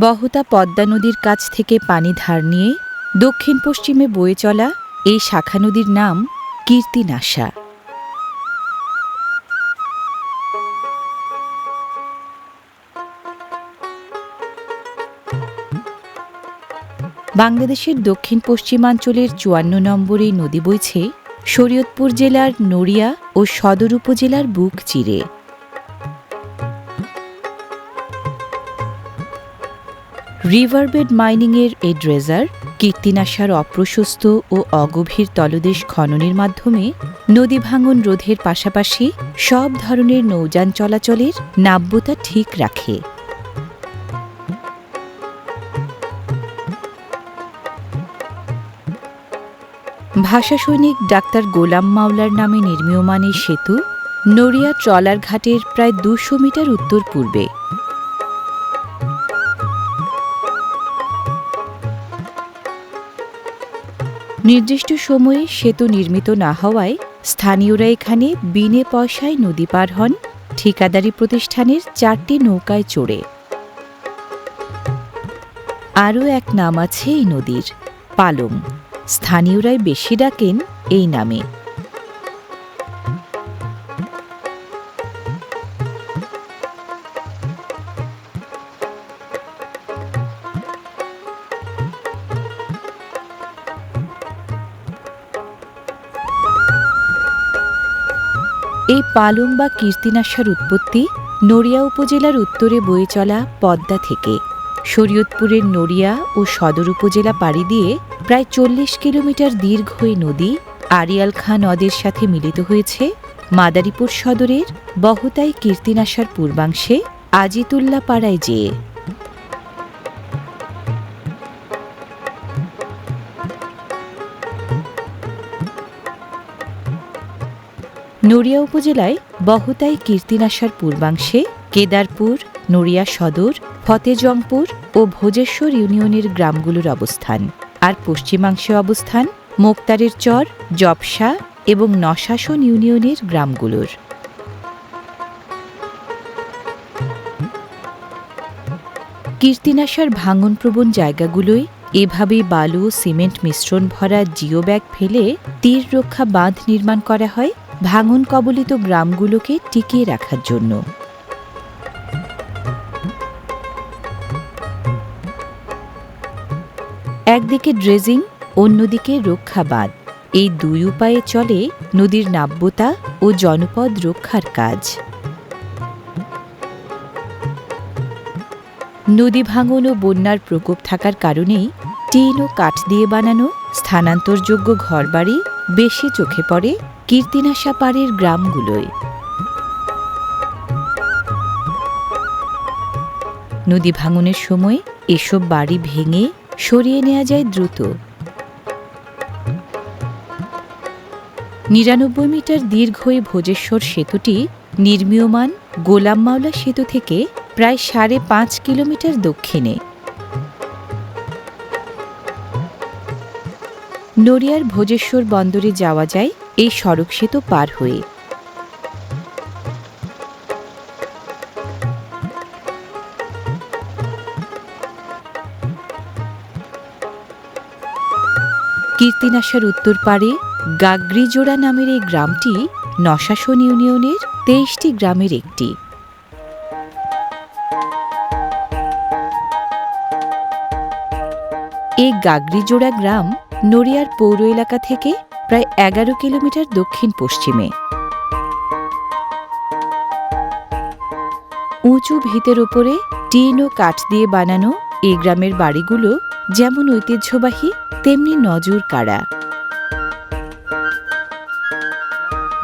বহতা পদ্মা নদীর কাছ থেকে পানি ধার নিয়ে দক্ষিণ পশ্চিমে বয়ে চলা এই শাখা নদীর নাম কীর্তিনাশা। বাংলাদেশের দক্ষিণ পশ্চিমাঞ্চলের চুয়ান্ন নম্বর নদী বইছে শরীয়তপুর জেলার নড়িয়া ও সদর উপজেলার বুক চিরে। রিভারবেড মাইনিংয়ের এই ড্রেজার কীর্তিনাশার অপ্রশস্ত ও অগভীর তলদেশ খননের মাধ্যমে নদী ভাঙন রোধের পাশাপাশি সব ধরনের নৌযান চলাচলের নাব্যতা ঠিক রাখে। ভাষা সৈনিক ডাক্তার গোলাম মাওলার নামে নির্মীয়মান এই সেতু নড়িয়া ট্রলার ঘাটের প্রায় দুশো মিটার উত্তর পূর্বে। নির্দিষ্ট সময়ে সেতু নির্মিত না হওয়ায় স্থানীয়রা এখানে বিনে পয়সায় নদী পার হন। ঠিকাদারি প্রতিষ্ঠানের চারটি নৌকায় চড়ে। আরও এক নাম আছে এই নদীর, পালং। স্থানীয়রাই বেশি ডাকেন এই নামে। পালং বা কীর্তিনাশার উৎপত্তি নড়িয়া উপজেলার উত্তরে বয়ে চলা পদ্মা থেকে। শরীয়তপুরের নড়িয়া ও সদর উপজেলা পাড়ি দিয়ে প্রায় চল্লিশ কিলোমিটার দীর্ঘ এই নদী আরিয়াল খাঁ নদের সাথে মিলিত হয়েছে। মাদারীপুর সদরের বহতাই কীর্তিনাশার পূর্বাংশে আজিতুল্লা পাড়ায় যেয়ে। নড়িয়া উপজেলায় বহতাই কীর্তিনাশার পূর্বাংশে কেদারপুর নড়িয়া সদর, ফতেজংপুর ও ভোজেশ্বর ইউনিয়নের গ্রামগুলোর অবস্থান। আর পশ্চিমাংশে অবস্থান মোক্তারের চর, জবসা এবং নশাসন ইউনিয়নের গ্রামগুলোর। কীর্তিনাশার ভাঙনপ্রবণ জায়গাগুলোয় এভাবে বালু সিমেন্ট মিশ্রণ ভরা জিও ব্যাগ ফেলে তীর রক্ষা বাঁধ নির্মাণ করা হয় ভাঙন কবলিত গ্রামগুলোকে টিকিয়ে রাখার জন্য। একদিকে ড্রেজিং, অন্যদিকে রক্ষাবাদ। এই দুই উপায়ে চলে নদীর নাব্যতা ও জনপদ রক্ষার কাজ। নদী ভাঙন ও বন্যার প্রকোপ থাকার কারণেই টিন ও কাঠ দিয়ে বানানো স্থানান্তরযোগ্য ঘরবাড়ি বেশি চোখে পড়ে কীর্তিনাশা পাড়ের গ্রামগুলোয়। নদী ভাঙনের সময় এসব বাড়ি ভেঙে সরিয়ে নেওয়া যায় দ্রুত। নিরানব্বই মিটার দীর্ঘ এই ভোজেশ্বর সেতুটি নির্মীয়মান গোলাম মাওলা সেতু থেকে প্রায় সাড়ে পাঁচ কিলোমিটার দক্ষিণে। নড়িয়ার ভোজেশ্বর বন্দরে যাওয়া যায় এই সড়ক সেতু পার হয়ে। কীর্তিনাশার উত্তর পারে গাগরিজোড়া নামের এই গ্রামটি নশাসন ইউনিয়নের তেইশটি গ্রামের একটি। এই গাগরিজোড়া গ্রাম নড়িয়ার পৌর এলাকা থেকে প্রায় এগারো কিলোমিটার দক্ষিণ পশ্চিমে। উঁচু ভিতের ওপরে টিন ও কাঠ দিয়ে বানানো এই গ্রামের বাড়িগুলো যেমন ঐতিহ্যবাহী, তেমনি নজর কাড়া।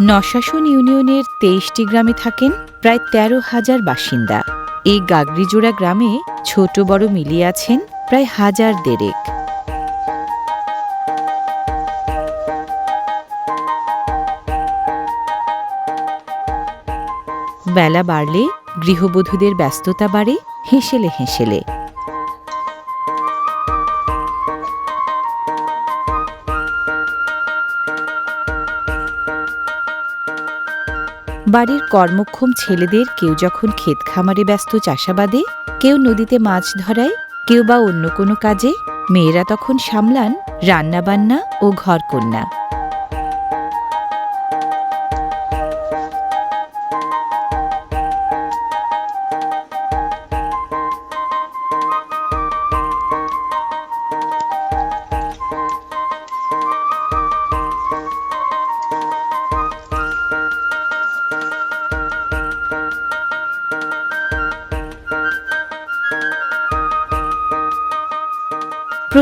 নশাসন ইউনিয়নের তেইশটি গ্রামে থাকেন প্রায় তেরো হাজার বাসিন্দা। এই গাগরিজোড়া গ্রামে ছোট বড় মিলিয়ে আছেন প্রায় হাজার দেড়েক বেলা বাড়লে, গৃহবধূদের ব্যস্ততা বাড়ে, হেসেলে হেসেলে। বাড়ির কর্মক্ষম ছেলেদের কেউ যখন ক্ষেত খামারে ব্যস্ত চাষাবাদে, কেউ নদীতে মাছ ধরায়, কেউ বা অন্য কোনো কাজে, মেয়েরা তখন সামলান রান্নাবান্না ও ঘরকন্যা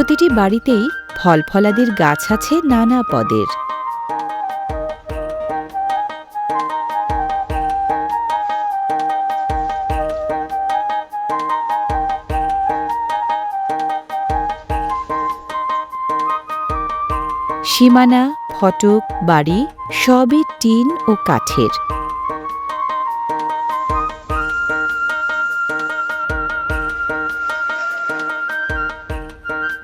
প্রতিটি বাড়িতেই ফল ফলাদির গাছ আছে নানা পদের। সীমানা, ফটক, বাড়ি সবই টিন ও কাঠের।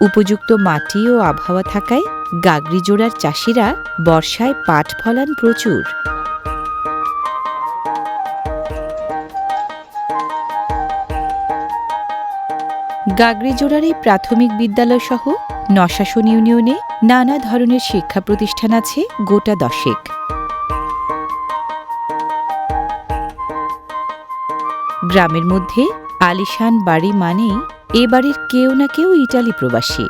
উপযুক্ত মাটি ও আবহাওয়া থাকায় গাগরি জোড়ার চাষিরা বর্ষায় পাট ফলান প্রচুর। গাগরিজোড়ার এই প্রাথমিক বিদ্যালয় সহ নশাসন ইউনিয়নে নানা ধরনের শিক্ষা প্রতিষ্ঠান আছে গোটা দশেক। গ্রামের মধ্যে আলিশান বাড়ি মানেই এ বাড়ির কেউ না কেউ ইটালি প্রবাসী।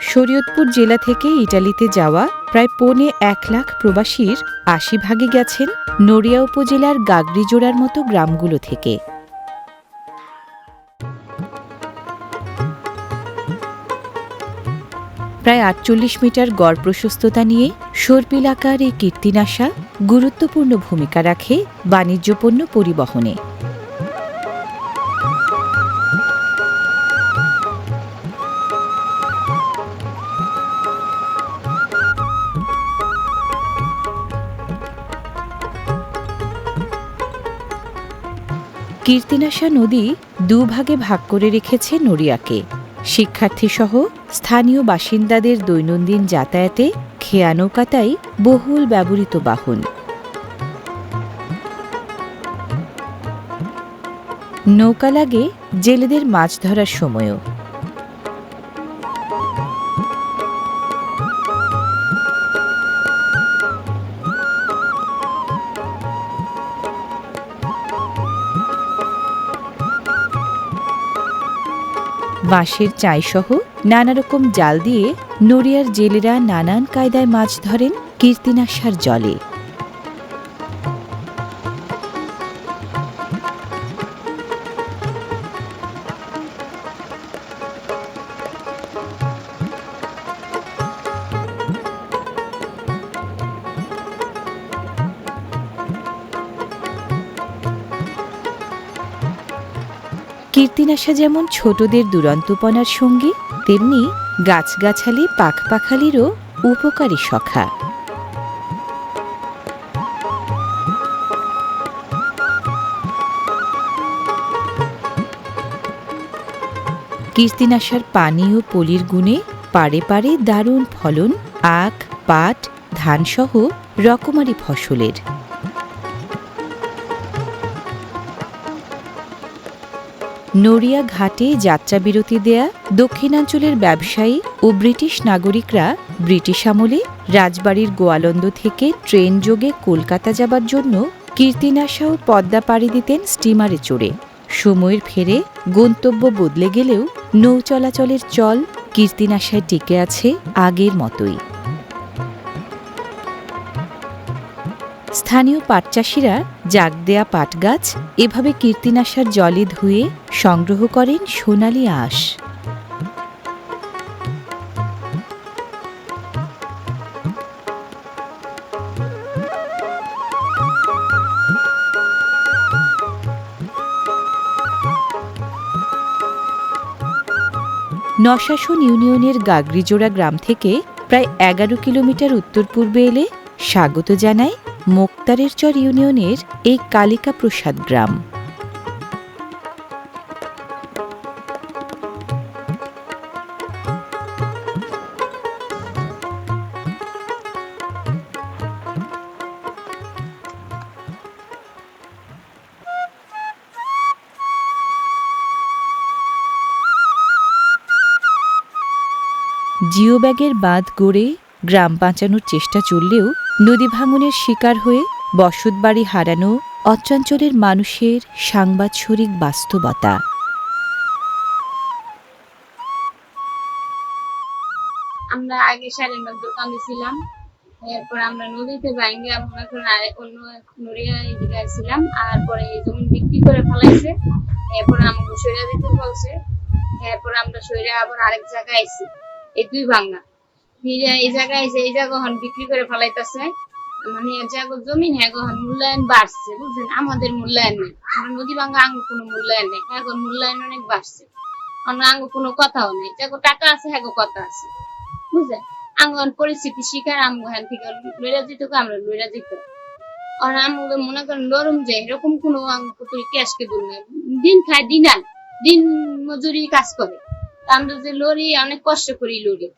শরীয়তপুর জেলা থেকে ইটালিতে যাওয়া প্রায় পৌনে এক লাখ প্রবাসীর আশি ভাগে গেছেন নড়িয়া উপজেলার গাগরিজোড়ার মতো গ্রামগুলো থেকে। প্রায় আটচল্লিশ মিটার গড় প্রশস্ততা নিয়ে সর্পিলাকার এই কীর্তিনাশা গুরুত্বপূর্ণ ভূমিকা রাখে বাণিজ্যপণ্য পরিবহনে। কীর্তিনাশা নদী দুভাগে ভাগ করে রেখেছে নড়িয়াকে। শিক্ষার্থীসহ স্থানীয় বাসিন্দাদের দৈনন্দিন যাতায়াতে খেয়া নৌকাটাই বহুল ব্যবহৃত বাহন। নৌকা লাগে জেলেদের মাছ ধরার সময়ও। বাঁশের চাইসহ নানা রকম জাল দিয়ে নড়িয়ার জেলেরা নানান কায়দায় মাছ ধরেন কীর্তিনাশার জলে। কীর্তিনাশা যেমন ছোটদের দুরন্তপনার সঙ্গী, তেমনি গাছগাছালি, পাখপাখালিরও উপকারী সখা। কীর্তিনাশার পানি ও পলির গুণে পারে পারে দারুণ ফলন, আখ, পাট, ধানসহ রকমারি ফসলের। নড়িয়া ঘাটে যাত্রাবিরতি দেয়া দক্ষিণাঞ্চলের ব্যবসায়ী ও ব্রিটিশ নাগরিকরা ব্রিটিশ আমলে রাজবাড়ির গোয়ালন্দ থেকে ট্রেন যোগে কলকাতা যাবার জন্য কীর্তিনাশা ও পদ্মা পাড়ি দিতেন স্টিমারে চড়ে। সময়ের ফেরে গন্তব্য বদলে গেলেও নৌ চলাচলের চল কীর্তিনাশায় টিকে আছে আগের মতোই। স্থানীয় পাট চাষিরা জাগ দেয়া পাট গাছ এভাবে কীর্তিনাশার জলে ধুয়ে সংগ্রহ করেন সোনালি আঁশ। নশাসন ইউনিয়নের গাগরিজোড়া গ্রাম থেকে প্রায় এগারো কিলোমিটার উত্তর পূর্বে এলে স্বাগত জানায় মোক্তারেরচর ইউনিয়নের এই কালিকা প্রসাদ গ্রাম। জিও ব্যাগের বাঁধ গড়ে গ্রাম বাঁচানোর চেষ্টা চললেও নদী ভাঙনের শিকার হয়ে বসতবাড়ি হারানো অত্রাঞ্চলের মানুষের সাংবাৎসরিক বাস্তবতা। আমরা আগে শাড়ির দোকানে ছিলাম, এরপর আমরা নদীতে ভাঙ্গে আর অন্য নড়িয়া এদিকে ছিলাম আর পরে এই জমি বিক্রি করে ফেলাইছে, এরপর আমাকে সইরা দিতে বলছে, এরপর আমরা সইরা আবার আরেক জায়গায় আইছি, এই দুই ভাঙ্গা এই জায়গায় এই বিক্রি করে ফেলাইতেছে মানে জমি হ্যাঁ মূল্যায়ন বাড়ছে, বুঝছেন? আমাদের মূল্যায়ন নেই। কোনো মূল্যায়ন নেই মূল্যায়ন অনেক বাড়ছে। কথাও নেই। টাকা আছে হ্যাঁ বুঝলেন পরিস্থিতি শিকার আমগো থেকে লইরা যেত আমরা লইরা যেত আর আমগো মনে করেন নরম যে, এরকম কোনো দিন খায় দিন আন দিন মজুরি কাজ করে। আমরা যে লড়ি, অনেক কষ্ট করি লড়ি।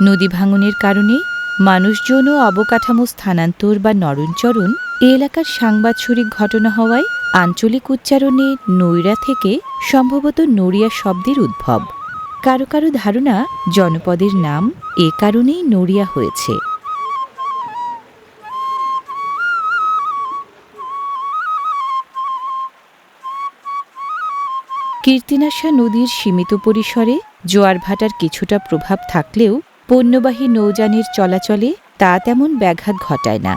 নদী ভাঙনের কারণে মানুষজন ও অবকাঠামো স্থানান্তর বা নরণচরণ এ এলাকার সাংবাৎসরিক ঘটনা হওয়ায় আঞ্চলিক উচ্চারণে নৈরা থেকে সম্ভবত নড়িয়া শব্দের উদ্ভব। কারও কারও ধারণা জনপদের নাম এ কারণেই নড়িয়া হয়েছে। কীর্তিনাশা নদীর সীমিত পরিসরে জোয়ার ভাটার কিছুটা প্রভাব থাকলেও পণ্যবাহী নৌযানের চলাচলে তা তেমন ব্যাঘাত ঘটায় না।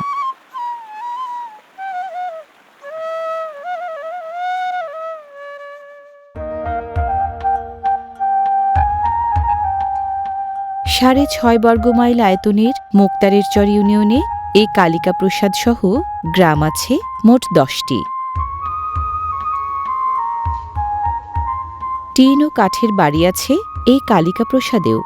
সাড়ে ছয় বর্গমাইল আয়তনের মোক্তারের চর ইউনিয়নে এই কালিকা প্রসাদ সহ গ্রাম আছে মোট দশটি। টিন ও কাঠের বাড়ি আছে এই কালিকা প্রসাদেও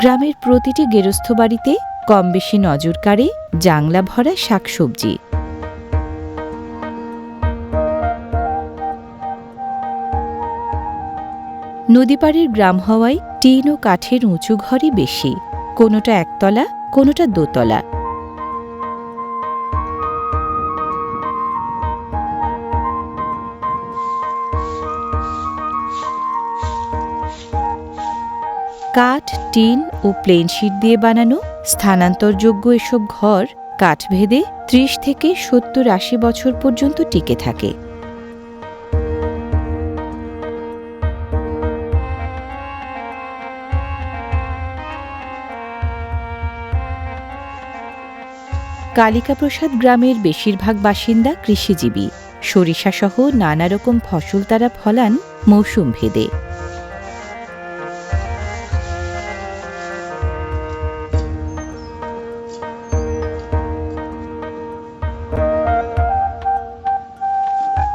গ্রামের প্রতিটি গেরস্থ বাড়িতে কম বেশি নজর কাড়ে জাংলা ভরা শাকসবজি। নদীপাড়ের গ্রাম হওয়ায় টিন ও কাঠের উঁচু ঘরই বেশি, কোনোটা একতলা, কোনোটা দোতলা। কাঠ, টিন ও প্লেন শিট দিয়ে বানানো স্থানান্তরযোগ্য এসব ঘর কাঠ ভেদে ত্রিশ থেকে সত্তর আশি বছর পর্যন্ত টিকে থাকে। কালিকাপ্রসাদ গ্রামের বেশিরভাগ বাসিন্দা কৃষিজীবী। সরিষাসহ নানা রকম ফসল তারা ফলান মৌসুম ভেদে।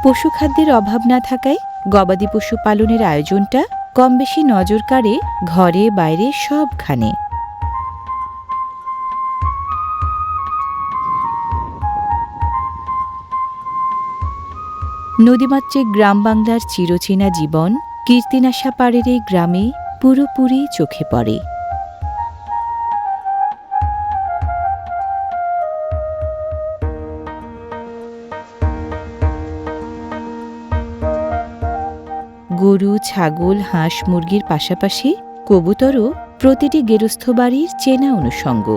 পশুখাদ্যের অভাব না থাকায় গবাদি পশু পালনের আয়োজনটা কম বেশি নজর কাড়ে ঘরে, বাইরে সবখানে। নদীমাতৃক গ্রাম বাংলার চিরচেনা জীবন কীর্তিনাশা পাড়ের এই গ্রামে পুরোপুরি চোখে পড়ে। গরু, ছাগল, হাঁস, মুরগির পাশাপাশি কবুতরও প্রতিটি গেরস্থ বাড়ির চেনা অনুষঙ্গ।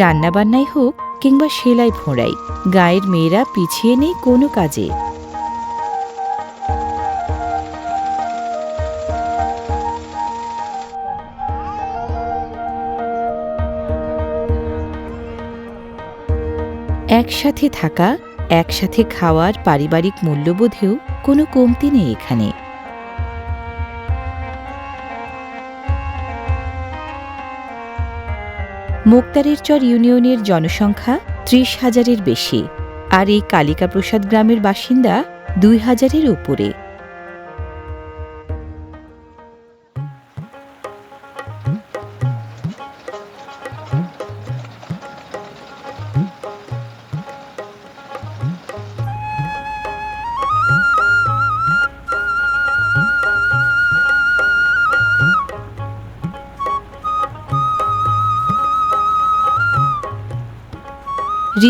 রান্নাবান্নাই হোক কিংবা সেলাই ফোঁড়াই গায়ের মেয়েরা পিছিয়ে নেই কোনো কাজে। একসাথে থাকা, একসাথে খাওয়ার পারিবারিক মূল্যবোধেও কোনো কমতি নেই এখানে। মোক্তারেরচর ইউনিয়নের জনসংখ্যা ত্রিশ হাজারের বেশি, আর এই কালিকাপ্রসাদ গ্রামের বাসিন্দা দুই হাজারের উপরে।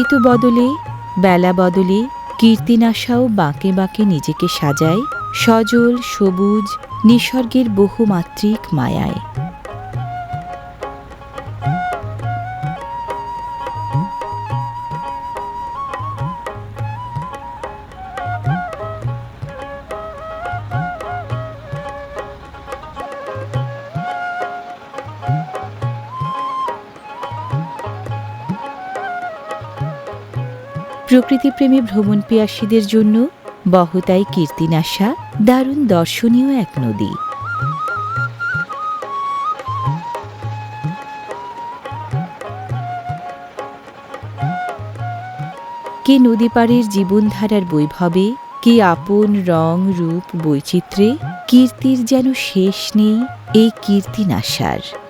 ঋতু বদলে বেলা বদলে কীর্তিনাশাও বাঁকে বাঁকে নিজেকে সাজায় সজল সবুজ নিসর্গের বহুমাত্রিক মায়ায়। প্রকৃতিপ্রেমী ভ্রমণ পিয়াসীদের জন্য বহতাই কীর্তিনাশা দারুণ দর্শনীয় এক নদী। কে নদী পাড়ের জীবনধারার বৈভবে, কি আপন রং, রূপ, বৈচিত্র্যে, কীর্তির যেন শেষ নেই এই কীর্তিনাশার